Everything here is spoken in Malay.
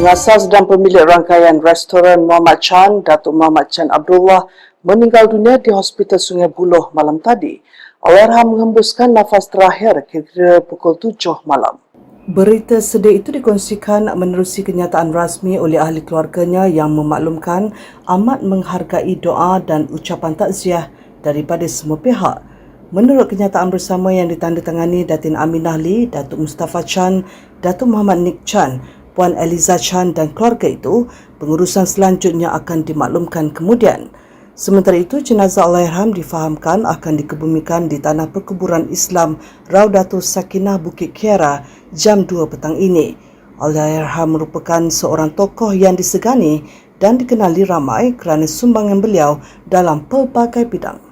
Pengasas dan pemilik rangkaian restoran Muhammad Chan, Datuk Muhammad Chan Abdullah meninggal dunia di Hospital Sungai Buloh malam tadi. Allahyarham menghembuskan nafas terakhir kira-kira pukul 7 malam. Berita sedih itu dikongsikan menerusi kenyataan rasmi oleh ahli keluarganya yang memaklumkan amat menghargai doa dan ucapan takziah daripada semua pihak. Menurut kenyataan bersama yang ditandatangani Datin Aminah Lee, Datuk Mustafa Chan, Datuk Muhammad Nik Chan, Puan Eliza Chan dan keluarga itu, pengurusan selanjutnya akan dimaklumkan kemudian. Sementara itu, jenazah Allahyarham difahamkan akan dikebumikan di Tanah Perkuburan Islam Raudatul Sakinah Bukit Kiara jam 2 petang ini. Allahyarham merupakan seorang tokoh yang disegani dan dikenali ramai kerana sumbangan beliau dalam pelbagai bidang.